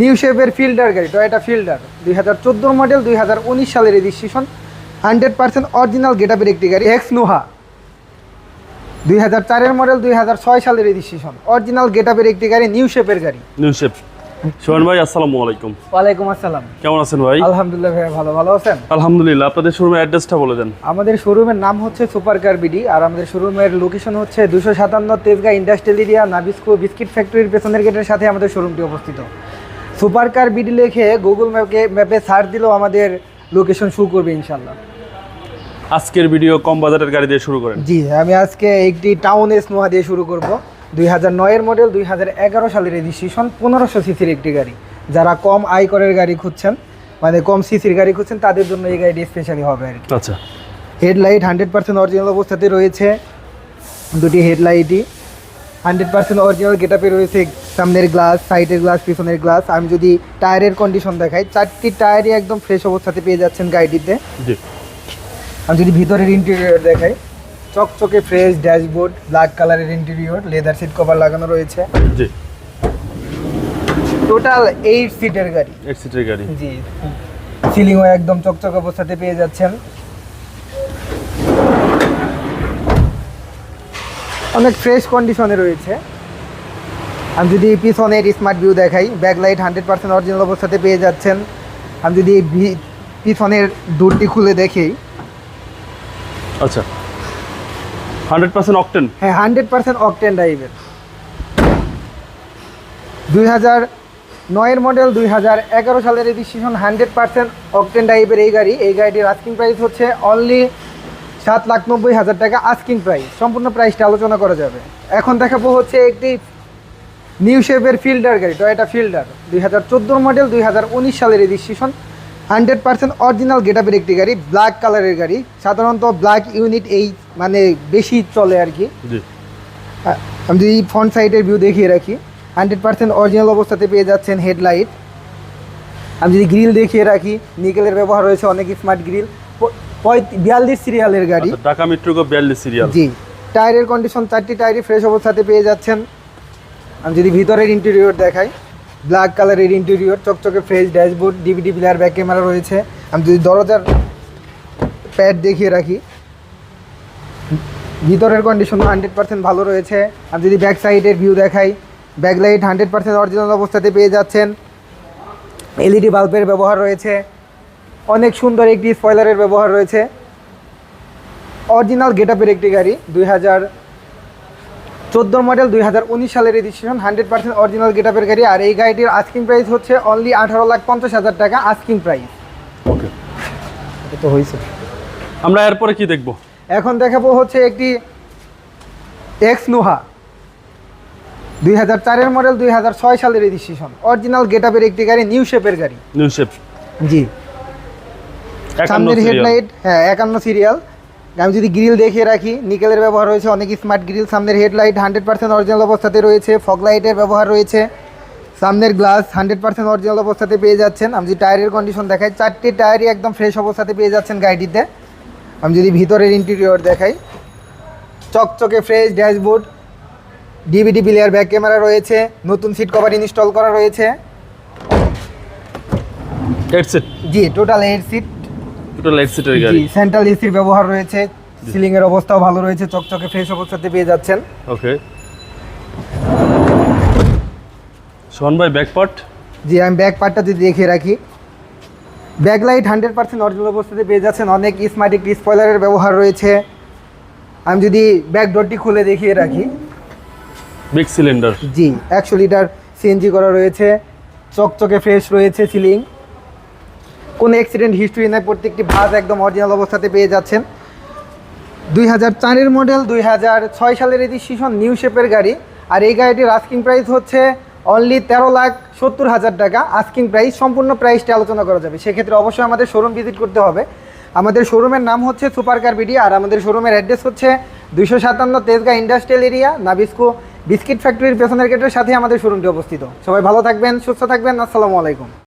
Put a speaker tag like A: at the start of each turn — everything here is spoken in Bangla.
A: নিউ শেপের ফিল্ডার গাড়ি টয়োটা ফিল্ডার দুই হাজার চোদ্দোর মডেল দুই হাজার উনিশ সালের রেজিস্ট্রেশন হান্ড্রেড পার্সেন্ট অরিজিনাল গেটাপের একটি গাড়ি এক্স নোহা দুই হাজার চারের মডেল দুই হাজার ছয় সালের রেজিস্ট্রেশন অরিজিনাল গেটাপের একটি গাড়ি নিউ শেপের গাড়ি।
B: নিউশেপ সোহান ভাই আসসালামু আলাইকুম।
A: ওয়ালাইকুম আসসালাম।
B: কেমন আছেন ভাই?
A: আলহামদুলিল্লাহ ভাইয়া ভালো। ভালো আছেন?
B: আলহামদুলিল্লাহ। আপনাদের শোরুমের অ্যাড্রেসটা বলে দেন।
A: আমাদের শোরুমের নাম হচ্ছে সুপার কার বিডি আর আমাদের শোরুমের লোকেশন হচ্ছে দুশো সাতান্ন Tejgaon industrial area Nabisco biscuit ফ্যাক্টরির পেছনের গেটের সাথে আমাদের শোরুমটি অবস্থিত। সুপার কার বিডি লিখে গুগল ম্যাপকে ম্যাপে সার্চ দিলেও আমাদের লোকেশন শুরু করবে ইনশাল্লাহ
B: আজকের ভিডিও কম বাজারের গাড়ি দিয়ে শুরু করেন।
A: জি আমি আজকে একটি টাউন এস নোয়া দিয়ে শুরু করব। দুই হাজার নয়ের মডেল দুই হাজার এগারো সালের রেজিস্ট্রেশন পনেরোশো সিসির একটি গাড়ি। যারা কম আয়করের গাড়ি খুঁজছেন মানে কম সিসির গাড়ি খুঁজছেন তাদের জন্য এই গাড়িটি স্পেশালি হবে আর কি।
B: আচ্ছা।
A: হেডলাইট হান্ড্রেড পার্সেন্ট অরিজিনাল অবস্থাতে রয়েছে। দুটি হেডলাইটই হান্ড্রেড পার্সেন্ট অরিজিনাল গেটাপে রয়েছে সামনের গ্লাস সাইডের গ্লাস পিছনের গ্লাস আমি যদি টায়ারের কন্ডিশন দেখাই চারটি টায়ারই একদম ফ্রেশ অবস্থাতে পেয়ে যাচ্ছেন গাড়িটিতে। আমি যদি ভিতরের ইন্টেরিয়র দেখাই চকচকে ফ্রেশ ড্যাশবোর্ড ব্ল্যাক কালারের ইন্টেরিয়র লেদার সিট কভার লাগানো রয়েছে।
B: জি।
A: টোটাল এইট সিটের গাড়ি।
B: এইট সিটের গাড়ি।
A: জি। সিলিংও একদম চকচক অবস্থাতে পেয়ে যাচ্ছেন। অনেক ফ্রেশ কন্ডিশনে রয়েছে। আমি যদি পিছনের স্মার্ট ভিউ দেখাই ব্যাকলাইট হান্ড্রেড পার্সেন্ট অরিজিনাল অবস্থাতে পেয়ে যাচ্ছেন। আমি যদি পিছনের দূরটি খুলে দেখি।
B: আচ্ছা। হান্ড্রেড পার্সেন্ট অকটেন
A: হ্যাঁ হান্ড্রেড পার্সেন্ট অকটেন ড্রাইভের দুই হাজার নয়ের মডেল দুই হাজার এগারো সালের রেজিস্ট্রেশন হান্ড্রেড পার্সেন্ট অকটেন ড্রাইভের এই গাড়ি। এই গাড়িটির আস্কিং প্রাইস হচ্ছে অনলি সাত লাখ নব্বই হাজার টাকা আস্কিং প্রাইস সম্পূর্ণ প্রাইসটা আলোচনা করা যাবে। এখন দেখাবো হচ্ছে একটি নিউ শেপের ফিল্ডার গাড়ি টয়োটা ফিল্ডার দুই হাজার চোদ্দোর মডেল দুই হাজার উনিশ সালের রেজিস্ট্রেশন হান্ড্রেড পার্সেন্ট অরিজিনাল গেটাপের একটি গাড়ি ব্ল্যাক কালারের গাড়ি সাধারণত ব্ল্যাক ইউনিট এই মানে বেশি চলে আর কি। আমি যদি ফ্রন্ট সাইডের ভিউ দেখিয়ে রাখি হান্ড্রেড পার্সেন্ট অরিজিনাল অবস্থাতে পেয়ে যাচ্ছেন হেডলাইট আমি যদি গ্রিল দেখিয়ে রাখি নিকেলের ব্যবহার রয়েছে অনেক স্মার্ট গ্রিল বিয়াল্লিশ সিরিয়ালের গাড়ি।
B: আচ্ছা, ঢাকা মেট্রো বিয়াল্লিশ সিরিয়াল
A: জি। টায়ারের কন্ডিশন চারটি টায়ারই ফ্রেশ অবস্থাতে পেয়ে যাচ্ছেন। আমি যদি ভিতরের ইন্টেরিয়র দেখাই ব্ল্যাক কালারের ইন্টেরিয়র চকচকে fresh dashboard DVD player back camera রয়েছে। আমি যদি দরজার প্যাড দেখিয়ে রাখি, ভিতরের কন্ডিশন হান্ড্রেড পার্সেন্ট ভালো রয়েছে। আমি যদি ব্যাক সাইডের ভিউ দেখাই ব্যাকলাইট হান্ড্রেড পার্সেন্ট অরিজিনাল অবস্থাতে পেয়ে যাচ্ছেন। এলইডি বাল্বের ব্যবহার রয়েছে। অনেক সুন্দর একটি স্পয়লারের ব্যবহার রয়েছে। অরিজিনাল গেটআপের একটি গাড়ি, দুই হাজার চোদ্দোর মডেল দুই হাজার উনিশ সালের রেজিস্ট্রেশন হান্ড্রেড পার্সেন্ট অরিজিনাল গেটআপের গাড়ি। আর এই গাড়িটির আস্কিং প্রাইস হচ্ছে অনলি আঠারো লাখ পঞ্চাশ হাজার টাকা আস্কিং প্রাইস
B: ওকে
A: এটা তো হয়েছে।
B: আমরা এরপরে কি দেখব?
A: এখন দেখাবো হচ্ছে একটি এক্স নোহা দুই হাজার চারের মডেল দুই হাজার ছয় সালের রেজিস্ট্রেশন অরিজিনাল গেটআপের একটি গাড়ি নিউ শেপের গাড়ি।
B: নিউশেপ
A: জি।
B: একান্ন
A: সামনের হেডলাইট হ্যাঁ একান্ন সিরিয়াল আমি যদি গ্রিল দেখিয়ে রাখি নিকেলের ব্যবহার রয়েছে অনেক স্মার্ট গ্রিল সামনের হেডলাইট হান্ড্রেড পার্সেন্ট অরিজিনাল অবস্থাতে রয়েছে ফগ লাইটের ব্যবহার রয়েছে সামনের গ্লাস হান্ড্রেড পার্সেন্ট অরিজিনাল অবস্থাতে পেয়ে যাচ্ছেন। আমি যদি টায়ারের কন্ডিশন দেখাই চারটি টায়ারই একদম ফ্রেশ অবস্থাতে পেয়ে যাচ্ছেন গাড়িটিতে। আমি যদি ভিতরের ইন্টেরিয়র দেখাই চকচকে fresh dashboard DVD player back camera রয়েছে নতুন সিট কভার ইনস্টল করা রয়েছে। জি total eight seat
B: total eight সিটের গাড়ি।
A: সেন্ট্রাল এসির ব্যবহার রয়েছে সিলিং এর অবস্থাও ভালো রয়েছে চকচকে ফ্রেশ অবস্থাতে পেয়ে যাচ্ছেন।
B: ওকে সোহান ভাই ব্যাকপার্ট
A: জি আমি ব্যাক পার্টটা যদি দেখিয়ে রাখি। ব্যাকলাইট হান্ড্রেড পার্সেন্ট অরিজিনাল অবস্থাতে পেয়ে যাচ্ছেন অনেক স্মার্ট একটি স্পয়লারের ব্যবহার রয়েছে। আমি যদি ব্যাক ডোরটি খুলে দেখিয়ে রাখি।
B: বিগ সিলিন্ডার
A: জি একশো লিটার সিএনজি করা রয়েছে চকচকে ফ্রেশ রয়েছে সিলিং কোনো অ্যাক্সিডেন্ট হিস্ট্রি নাই, প্রত্যেকটি ভাঁজ একদম অরিজিনাল অবস্থাতে পেয়ে যাচ্ছেন। দুই হাজার চারের মডেল দুই হাজার ছয় সালের রেজিস্ট্রেশন নিউ শেপের গাড়ি। আর এই গাড়িটির আস্কিং প্রাইস হচ্ছে অনলি তেরো লাখ সত্তর হাজার টাকা। আস্কিং প্রাইস সম্পূর্ণ প্রাইসটা আলোচনা করা যাবে। সেক্ষেত্রে অবশ্যই আমাদের শোরুম ভিজিট করতে হবে। আমাদের শোরুমের নাম হচ্ছে সুপার কার বিডি আর আমাদের শোরুমের অ্যাড্রেস হচ্ছে দুইশো সাতান্ন Tejgaon industrial area Nabisco biscuit ফ্যাক্টরির পেছনের গেটের সাথে আমাদের শোরুমটি অবস্থিত। সবাই ভালো থাকবেন, সুস্থ থাকবেন, আসসালামু আলাইকুম।